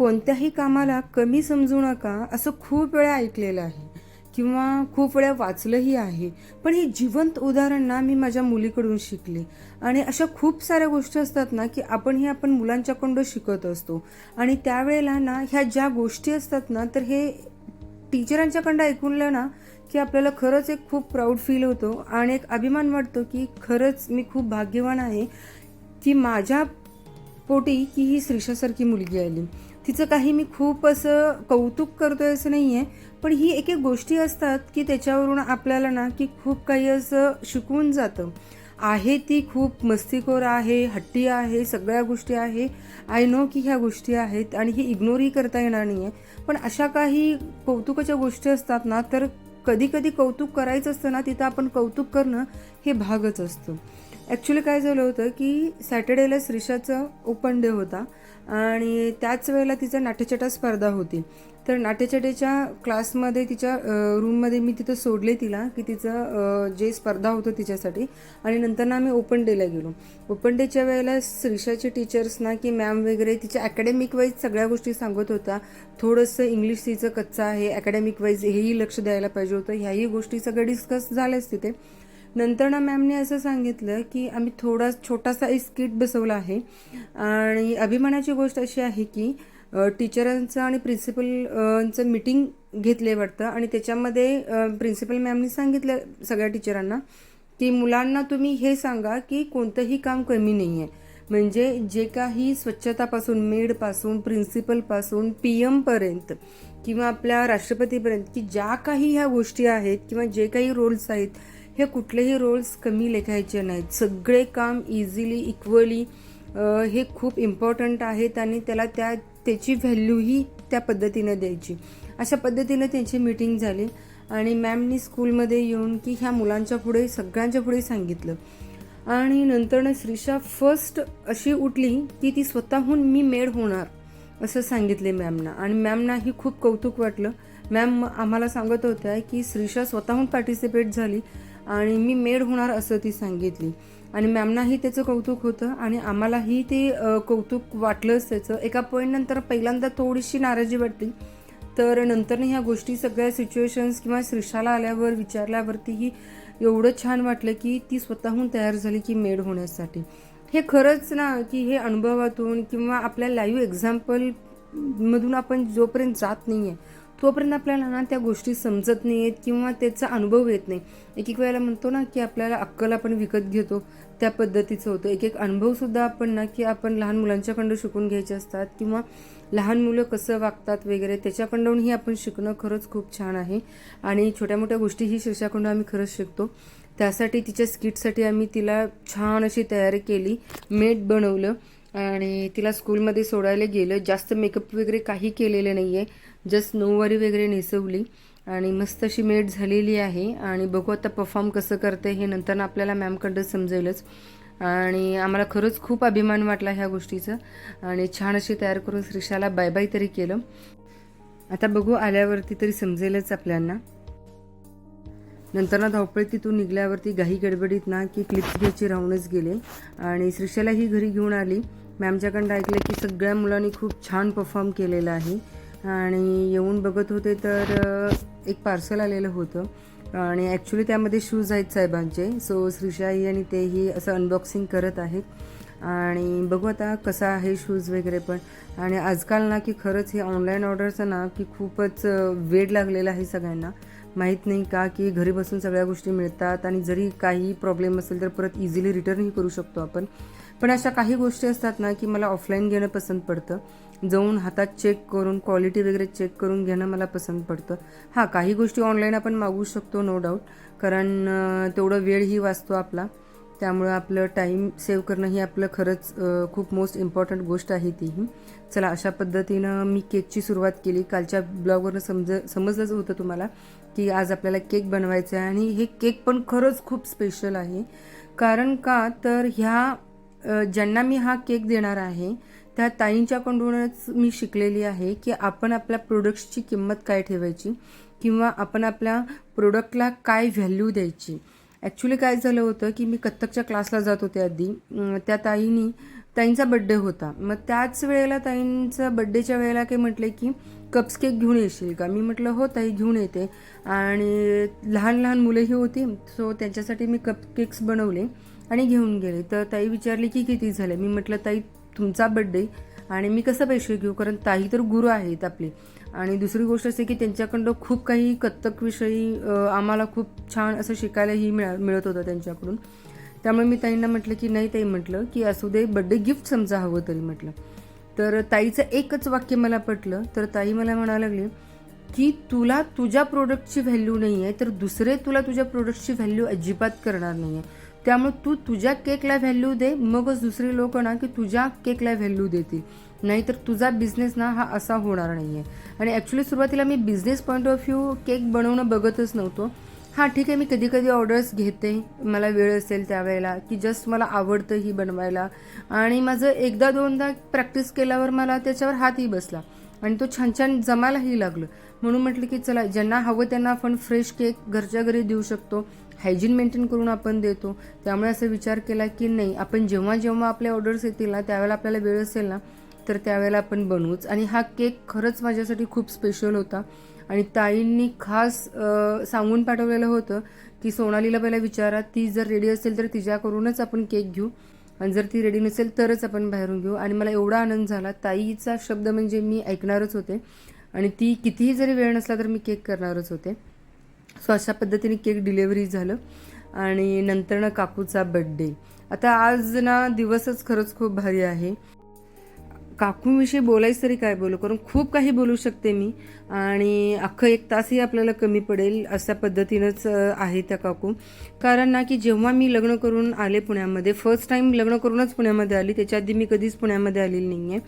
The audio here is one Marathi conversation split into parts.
कोणत्याही कामाला कमी समजू नका असं खूप वेळा ऐकलेलं आहे. किंवा खूप वेळा वाचलंही आहे. पण हे जिवंत उदाहरण ना मी माझ्या मुलीकडून शिकले. आणि अशा खूप साऱ्या गोष्टी असतात ना की आपण हे आपण मुलांच्याकडून शिकत असतो. आणि त्यावेळेला ना ह्या ज्या गोष्टी असतात ना तर हे टीचरांच्याकडं ऐकूनलं ना की आपल्याला खरंच एक खूप प्राऊड फील होतो. आणि एक अभिमान वाटतो की खरंच मी खूप भाग्यवान आहे की माझ्या पोटी की ही श्रीषासारखी मुलगी आली. तिचं काही मी खूप असं कौतुक करतो आहे असं नाही आहे पण ही एक एक गोष्टी असतात की त्याच्यावरून आपल्याला ना की खूप काही असं शिकवून जातं. आहे ती खूप मस्तीखोर आहे हट्टी आहे सगळ्या गोष्टी आहे. आय नो की ह्या गोष्टी आहेत आणि ही इग्नोरही करता येणार नाही आहे पण अशा काही कौतुकाच्या गोष्टी असतात ना तर कधी कधी कौतुक करायचं असतं ना तिथं आपण कौतुक करणं हे भागच असतं. ॲक्च्युली काय झालं होतं की सॅटर्डेला श्रीशाचं ओपन डे होता आणि त्याच वेळेला तिचा नाट्यछटा स्पर्धा होती. तर नाट्यछटेच्या क्लासमध्ये तिच्या रूममध्ये मी तिथं सोडले तिला की तिचं जे स्पर्धा होतं तिच्यासाठी आणि नंतर ना आम्ही ओपन डेला गेलो. ओपन डेच्या वेळेला श्रीषाचे टीचर्स ना की मॅम वगैरे तिच्या अकॅडमिक वाईज सगळ्या गोष्टी सांगत होत्या थोडंसं इंग्लिश तिचं कच्चं आहे अकॅडमिक वाईज हेही लक्ष द्यायला पाहिजे होतं. ह्याही गोष्टी सगळ्या डिस्कस झाल्याच तिथे. नंतर ना मॅमने असं सांगितलं की आम्ही थोडा छोटासा एक स्किट बसवला आहे. आणि अभिमानाची गोष्ट अशी आहे की टीचरांचं आणि प्रिन्सिपलचं मीटिंग घेतले वाटतं. आणि त्याच्यामध्ये प्रिन्सिपल मॅमनी सांगितलं सगळ्या टीचरांना की मुलांना तुम्ही हे सांगा की कोणतंही काम कमी नाही आहे म्हणजे जे काही स्वच्छतापासून मेडपासून प्रिन्सिपलपासून पी एमपर्यंत किंवा आपल्या राष्ट्रपतीपर्यंत की ज्या काही ह्या गोष्टी आहेत किंवा जे काही रोल्स आहेत हे कुठलेही रोल्स कमी लेखायचे नाहीत. सगळे काम इझिली इक्वली हे खूप इम्पॉर्टंट आहेत आणि त्याला त्या त्याची व्हॅल्यूही त्या पद्धतीनं द्यायची. अशा पद्धतीनं त्यांची मीटिंग झाली आणि मॅमनी स्कूलमध्ये येऊन की ह्या मुलांच्या पुढे सगळ्यांच्या पुढे सांगितलं. आणि नंतरनं श्रीषा फर्स्ट अशी उठली की ती स्वतःहून मी मेड होणार असं सांगितले मॅमना आणि मॅमनाही खूप कौतुक वाटलं. मॅम आम्हाला सांगत होत्या की श्रीषा स्वतःहून पार्टिसिपेट झाली. आणि मी मेड होणार असं ती सांगितली. आणि मॅमनाही त्याचं कौतुक होतं आणि आम्हालाही ते कौतुक वाटलंच त्याचं. एका पॉईंटनंतर पहिल्यांदा थोडीशी नाराजी वाटली. तर नंतरनं ह्या गोष्टी सगळ्या सिच्युएशन्स किंवा श्रीषाला आल्यावर विचारल्यावरतीही एवढं छान वाटलं की ती स्वतःहून तयार झाली की मेड होण्यासाठी. हे खरंच ना की हे अनुभवातून किंवा आपल्या लाईव्ह एक्झाम्पल मधून आपण जोपर्यंत जात नाही आहे तोपर्यंत आपल्याला ना त्या गोष्टी समजत नाही आहेत किंवा त्याचा अनुभव येत नाही. एक एक वेळेला म्हणतो ना की आपल्याला अक्कल आपण विकत घेतो त्या पद्धतीचं होतं. एक एक अनुभवसुद्धा आपण ना की आपण लहान मुलांच्याकडं शिकून घ्यायचे असतात किंवा लहान मुलं कसं वागतात वगैरे त्याच्याकडूनही आपण शिकणं खरंच खूप छान आहे. आणि छोट्या मोठ्या गोष्टीही शिक्षाकडून आम्ही खरंच शिकतो. त्यासाठी तिच्या स्किटसाठी आम्ही तिला छान अशी तयारी केली मेट बनवलं आणि तिला स्कूलमध्ये सोडायला गेलं. जास्त मेकअप वगैरे काही केलेलं नाही आहे जस्ट नऊवारी वगैरे नेसवली आणि मस्त अशी मेट झालेली आहे. आणि बघू आता परफॉर्म कसं करते हे नंतर आपल्याला मॅमकडं समजेलच. आणि आम्हाला खरंच खूप अभिमान वाटला ह्या गोष्टीचा. आणि छान अशी तयार करून श्रीषाला बाय बाय तरी केलं. आता बघू आल्यावरती तरी समजेलच आपल्यांना. नंतर ना धावपळी तिथून निघल्यावरती घाई गडबडीत ना की क्लिप्स घ्यायची राहूनच गेले. आणि श्रीषाला ही घरी घेऊन आली. मॅमच्याकडं ऐकलं की सगळ्या मुलांनी खूप छान परफॉर्म केलेला आहे. आणि येऊन बघत होते तर एक पार्सल आलेलं होतं. आणि ॲक्च्युली त्यामध्ये शूज आहेत साहेबांचे. सो श्रीशाई आणि तेही असं अनबॉक्सिंग करत आहेत. आणि बघू आता कसा आहे शूज वगैरे पण. आणि आजकाल ना की खरंच हे ऑनलाईन ऑर्डरचं ना की खूपच वेड लागलेलं आहे सगळ्यांना. माहीत नाही का की घरी बसून सगळ्या गोष्टी मिळतात आणि जरी काही प्रॉब्लेम असेल तर परत इझिली रिटर्नही करू शकतो आपण. पण अशा काही गोष्टी असतात ना की मला ऑफलाईन घेणं पसंत पडतं. जाऊन हातात चेक करून क्वालिटी वगैरे चेक करून घेणं मला पसंत पडतं. हां काही गोष्टी ऑनलाईन आपण मागवू शकतो नो डाऊट कारण तेवढं वेळही वाचतो आपला. त्यामुळं आपलं टाईम सेव्ह करणं ही आपलं खरंच खूप मोस्ट इम्पॉर्टंट गोष्ट आहे तीही चला अशा पद्धतीनं मी केकची सुरुवात केली. कालच्या ब्लॉगवरनं समज समजलंच होतं तुम्हाला की आज आपल्याला केक बनवायचा आहे आणि हे केक पण खरंच खूप स्पेशल आहे. कारण का? तर ह्या ज्यांना मी हा केक देणार आहे त्या ताईंच्याकडूनच मी शिकलेली आहे की आपण आपल्या प्रोडक्ट्सची किंमत काय ठेवायची किंवा आपण आपल्या प्रोडक्टला काय व्हॅल्यू द्यायची. ॲक्च्युली काय झालं होतं की मी कथ्थकच्या क्लासला जात होते आधी. त्या ताईनी ताईंचा बड्डे होता. मग त्याच वेळेला ताईंचा बड्डेच्या वेळेला काय म्हटले की कप्स केक घेऊन येशील का? मी म्हटलं हो ताई घेऊन येते. आणि लहान लहान मुलंही होती सो त्यांच्यासाठी मी कप केक्स बनवले आणि घेऊन गेले. तर ताई विचारली की किती झाले? मी म्हटलं ताई तुमचा बड्डे आणि मी कसं पैसे घेऊ? कारण ताई तर गुरु आहेत आपले. आणि दुसरी गोष्ट असे की त्यांच्याकडं खूप काही कथ्थकविषयी आम्हाला खूप छान असं शिकायलाही मिळा मिळत होतं त्यांच्याकडून. त्यामुळे मी ताईंना म्हटलं की नाही ताई म्हटलं की असू दे बड्डे गिफ्ट समजा हवं तरी म्हटलं. तर ताईचं एकच वाक्य मला पटलं. तर ताई मला म्हणायला लागली की तुला तुझ्या प्रोडक्टची व्हॅल्यू नाही आहे तर दुसरे तुला तुझ्या प्रोडक्टची व्हॅल्यू अजिबात करणार नाही आहे त्यामुळे तू तुझ्या केकला व्हॅल्यू दे मगच दुसरे लोक ना की तुझ्या केकला व्हॅल्यू देतील. नाहीतर तुझा बिझनेस ना हा असा होणार नाही आहे आणि ॲक्च्युली सुरुवातीला मी business point of view cake बनवणं बघतच नव्हतो. हां ठीक आहे मी कधी कधी ऑर्डर्स घेते. मला वेळ असेल त्यावेळेला की जस्ट मला आवडतं ही बनवायला. आणि माझं एकदा दोनदा प्रॅक्टिस केल्यावर मला त्याच्यावर हातही बसला. आणि तो छान छान जमायलाही लागलं. म्हणून म्हटलं की चला ज्यांना हवं त्यांना आपण फ्रेश केक घरच्या घरी देऊ शकतो. हायजीन मेंटेन करून आपण देतो. त्यामुळे असा विचार केला की नाही आपण जेव्हा जेव्हा आपल्या ऑर्डर्स येतील ना त्यावेळेला आपल्याला वेळ असेल ना तर त्यावेळेला आपण बनवूच. आणि हा केक खरंच माझ्यासाठी खूप स्पेशल होता. आणि ताईंनी खास सांगून पाठवलेलं होतं की सोनालीला पहिला विचारा ती जर रेडी असेल तर तिच्याकडूनच आपण केक घेऊ. आणि जर ती रेडी नसेल तरच आपण बाहेरून घेऊ. आणि मला एवढा आनंद झाला. ताईचा शब्द म्हणजे मी ऐकणारच होते. आणि ती कितीही जरी वेळ नसला तर मी केक करणारच होते. सो अशा पद्धतीने केक डिलेवरी झालं आणि नंतर ना काकूचा बड्डे आता आज ना दिवसच खरंच खूप भारी आहे. काकूविषयी बोलायचं तरी काय बोलू? कारण खूप काही बोलू शकते मी. आणि अख्खं एक तासही आपल्याला कमी पडेल अशा पद्धतीनंच आहे त्या काकू. कारण ना की जेव्हा मी लग्न करून आले पुण्यामध्ये फर्स्ट टाईम लग्न करूनच पुण्यामध्ये आली. त्याच्या आधी मी कधीच पुण्यामध्ये आलेली नाही आहे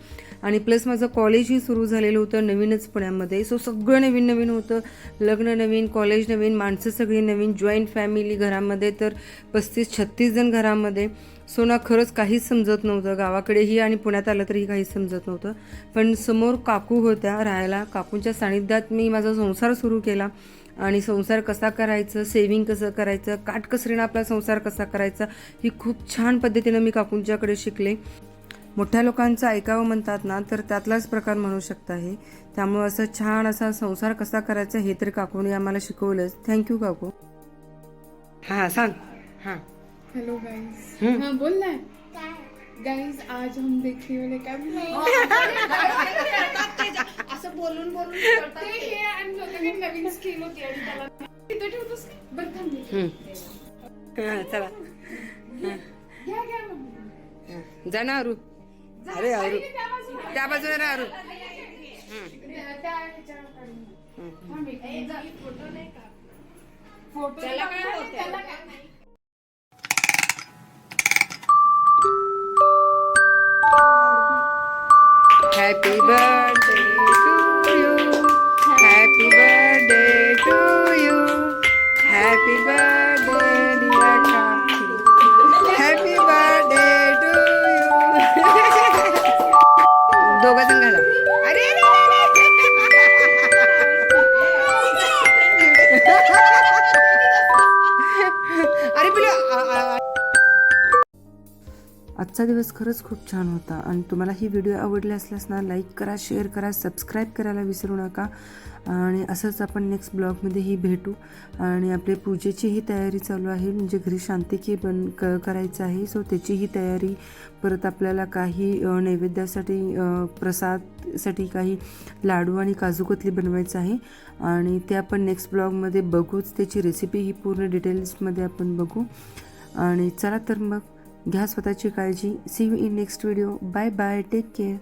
आणि प्लस माझं कॉलेजही सुरू झालेलं होतं नवीनच पुण्यामध्ये. सो सगळं नवीन नवीन होतं. लग्न नवीन कॉलेज नवीन माणसं सगळी नवीन जॉईंट फॅमिली घरामध्ये तर पस्तीस छत्तीस जण घरामध्ये. सो ना खरंच काहीच समजत नव्हतं. गावाकडेही आणि पुण्यात आलं तरी काहीच समजत नव्हतं. पण समोर काकू होत्या राहायला. काकूंच्या सानिध्यात मी माझा संसार सुरू केला. आणि संसार कसा करायचं सेविंग कसं करायचं काटकसरीनं आपला संसार कसा करायचा ही खूप छान पद्धतीनं मी काकूंच्याकडे शिकले. मोठ्या लोकांचं ऐकावं म्हणतात ना तर त्यातलाच प्रकार म्हणू शकता हे. त्यामुळं असं छान असा संसार कसा करायचा हे तरी काकूने आम्हाला शिकवलंच. थँक्यू काकू. हां सांग. हां. हेलो गाइस हाँ बोल रहा है गाइस आज हम देखने वाले क्या असं बोलून बोलून ते हे आणि लोकांनी नवीन स्किल होती आणि त्याला तिथं ठेवतोस का? बरं थांब मी. हां चला घ्या घ्या मग. हां. जा ना अरू अरे अरू त्या बाजूला. त्या बाजूला राहा अरू त्या- त्या ह्याच्यावर काढून. थांब एक मिनिट. फोटो त्याला काय काढला, होतंय? त्याला काय नाही. हॅपी आजचा दिवस खरंच खूप छान होता. आणि तुम्हाला ही व्हिडिओ आवडली असल्यास ना लाईक करा शेअर करा सबस्क्राईब करायला विसरू नका. आणि असंच आपण नेक्स्ट ब्लॉगमध्येही भेटू. आणि आपले पूजेचीही तयारी चालू आहे. म्हणजे घरी शांतिकी बन क करायचं आहे. सो त्याचीही तयारी परत आपल्याला काही नैवेद्यासाठी प्रसादसाठी काही लाडू आणि काजूकतली बनवायचं आहे. आणि ते आपण नेक्स्ट ब्लॉगमध्ये बघूच. त्याची रेसिपी ही पूर्ण डिटेल्समध्ये आपण बघू. आणि चला तर मग घ्या स्वतःची काळजी. See you in next video bye bye take care